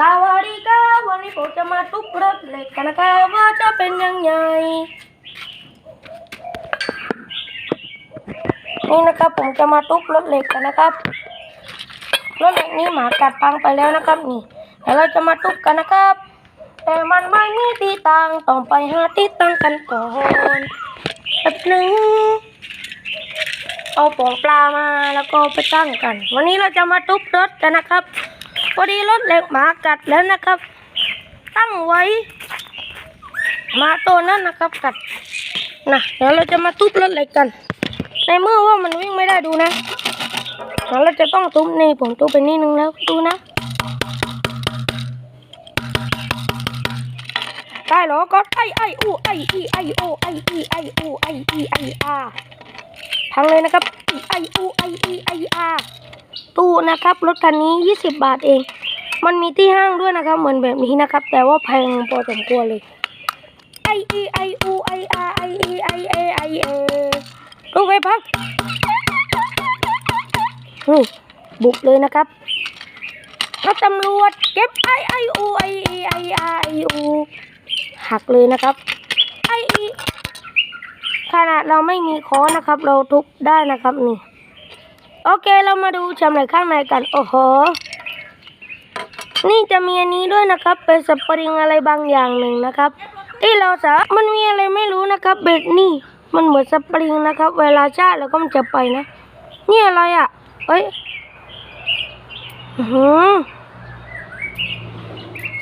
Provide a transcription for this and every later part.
สวัสดีครับวันนี้ผมจะมาทุบรถเหล็กกันนะครับว่าจะเป็นยังไงนี่นะครับผมจะมาทุบรถเหล็กกันนะครับรถเหล็กนี้หมากัดพังไปแล้วนะครับนี่แล้วเราจะมาทุบกันนะครับ แต่มันไม่มีที่ตั้งต้องไปหาที่ตั้งกันก่อนแป๊บหนึงเอาปองปลามาแล้วก็ไปตั้งกัน วันนี้เราจะมาทุบรถกันนะครับ พอดีรถเหล็กหมากัดแล้วนะครับ ตั้งไว้หมาตัวนั้นนะครับกัดนะเดี๋ยวเราจะมาทุบรถเหล็กกัน ในเมื่อว่ามันวิ่งไม่ได้ดูนะเดี๋ยวเราจะต้องทุบนี่ผมทุบไปนิดนึงแล้วดูนะได้หรอก็ไอไออูไออีไอโอไออีไออูไออีไออาพังเลยนะครับไออูไออีไออา ตู้นะครับ รถคันนี้ 20 บาทเอง มันมีที่ห้างด้วยนะครับ เหมือนแบบนี้นะครับ แต่ว่าแพงพอสมควรเลยไออีไออูไออาไออีไอเอไอเอตู้ไปพังนี่บุกเลยนะครับรถตำรวจเก็บไอไออูไออีไออาไออูหักเลยนะครับไออีขนาดเราไม่มีค้อนนะครับ เราทุบได้นะครับนี่ โอเคเรามาดูชำไรข้างในกัน โอ้โห นี่จะมีอันนี้ด้วยนะครับ เป็นสปริงอะไรบางอย่างหนึ่งนะครับ ที่เราสามันมีอะไรไม่รู้นะครับเบ็ดนี่ มันเหมือนสปริงนะครับ เวลาชาแล้วก็มันจะไปนะ นี่อะไรอะ เอ้ยอื้อหือ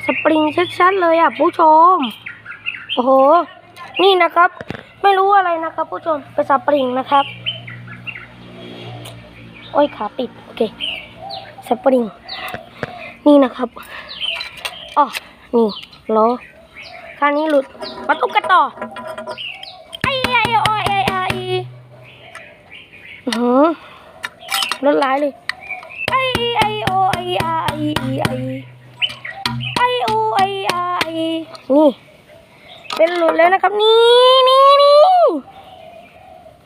สปริงชัดๆเลยอะผู้ชม โอ้โห นี่นะครับ ไม่รู้อะไรนะครับผู้ชม เป็นสปริงนะครับ โอ้ยขาติด โอเคสปริง นี่นะครับอ๋อนี่ล้อคันนี้หลุดมาตุกกันต่อไอ้ไอ้โอไอ้ไอ้หือรถร้ายเลยไอ้ไอ้โอไอ้ไอ้ไอ้ไอ้โอไอ้ไอ้นี่ เป็นหลุดแล้วนะครับ นี่นี่นี่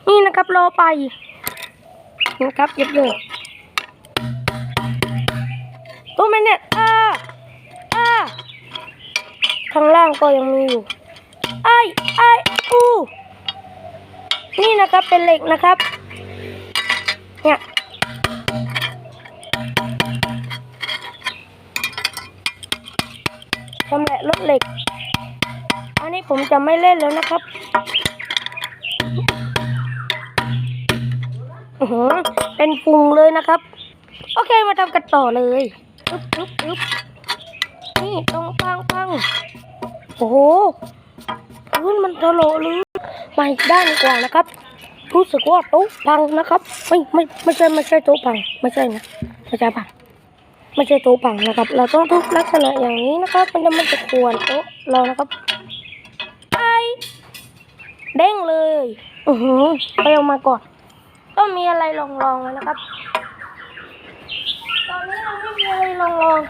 นี่นะครับรอไป นะครับเย็บเลยตัวมันเนี่ยอ่าอ่าข้างล่างก็ยังมีอยู่ไอ้ไอ้อูนี่นะครับเป็นเหล็กนะครับ เนี่ยทำแหละรถเหล็ก อันนี้ผมจะไม่เล่นแล้วนะครับ เป็นฟุงเลยนะครับ โอเคมาทำกันต่อเลยอึ๊บอึ๊บอึ๊บนี่ตรงปังปังโอ้โหพื้นมันทะโลเลยมาอีกด้านดีกว่านะครับ รู้สึกว่าโต๊ะพังนะครับไม่ไม่ไม่ใช่ไม่ใช่โต๊ะพังไม่ใช่นะไม่ใช่พังไม่ใช่โต๊ะพังนะครับ เราต้องทุบลักษณะอย่างนี้นะครับ มันจะมันจะควรโต๊ะเรานะครับไปเด้งเลยอือหือไปเอามาก่อน ต้องมีอะไรลองลองแล้วนะครับ ตอนนี้เราไม่มีอะไรลองลอง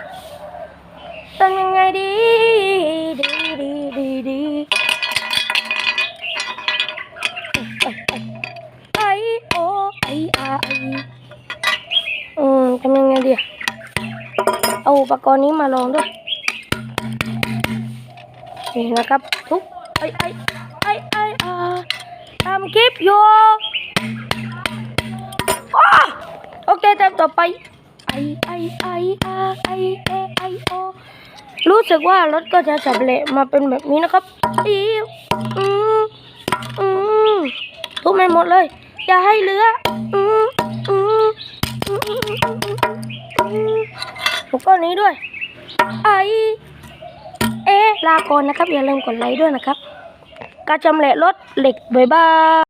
ทำยังไงดีดีดีดีดีไอโอไออาไออืมทำยังไงดีเอาอุปกรณ์นี้มาลองด้วยนี่นะครับทุกไอไอไอไออาทำคลิปอยู่ โอเคทำต่อไปไอไอไออาไอเอไอโอรู้สึกว่ารถก็จะสำเร็จมาเป็นแบบนี้นะครับอีอืมอืมทุกไม่หมดเลย อย่าให้เหลืออืมอืมอืมอืมอืมอืมอืมแล้วก็นี้ด้วย ไอเอลาก่อนนะครับ อย่าลืมกดไลค์ด้วยนะครับ การจำแหละรถเหล็กบายบาย